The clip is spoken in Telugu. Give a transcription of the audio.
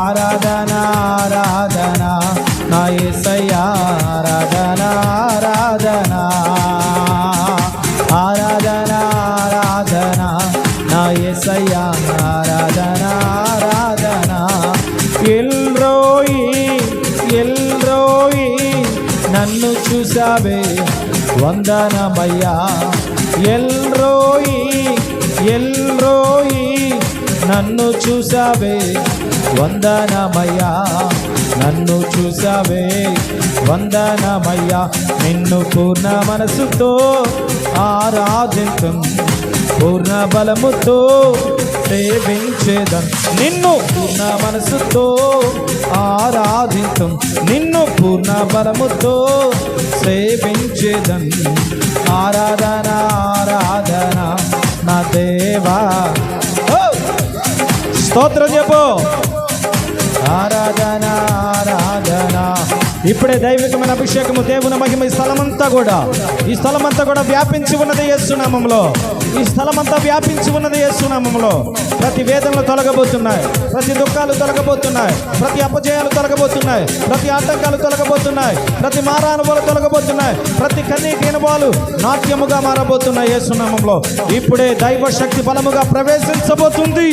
ఆరాధన ఆరాధన నా యేసయ్య ఆరాధన ఆరాధన. ఆరాధన ఆరాధన నా యేసయ్య ఆరాధన ఆరాధన. ఎల్రోయి ఎల్రోయి నన్ను చూసావే వందనమయ్యా. ఎల్రోయి ఎల్రోయి నన్ను చూసావే వందనమయ్యా నన్ను చూసావే. వందనమయ్యా నిన్ను పూర్ణ మనసుతో ఆరాధించం పూర్ణ బలముతో సేవించేదం. నిన్ను పూర్ణ మనసుతో ఆరాధించం నిన్ను పూర్ణ బలముతో సేవించేదం. ఆరాధన ఆరాధన నా దేవా. స్తోత్రం చెప్పు. ఆరాధన ఆరాధన. ఇప్పుడే దైవికమైన అభిషేకము దేవుని మహిమ ఈ స్థలమంతా కూడా. ఈ స్థలమంతా కూడా వ్యాపించి ఉన్నది యేసునామంలో ఈ స్థలమంతా వ్యాపించి ఉన్నది యేసునామంలో ప్రతి వేదనలు తొలగబోతున్నాయి ప్రతి దుఃఖాలు తొలగబోతున్నాయి ప్రతి అపజయాలు తొలగబోతున్నాయి ప్రతి ఆటంకాలు తొలగబోతున్నాయి ప్రతి మారానుభవాలు తొలగబోతున్నాయి ప్రతి కన్నీటి అనుభవాలు నాట్యముగా మారబోతున్నాయి యేసునామంలో ఇప్పుడే దైవ శక్తి బలముగా ప్రవేశించబోతుంది.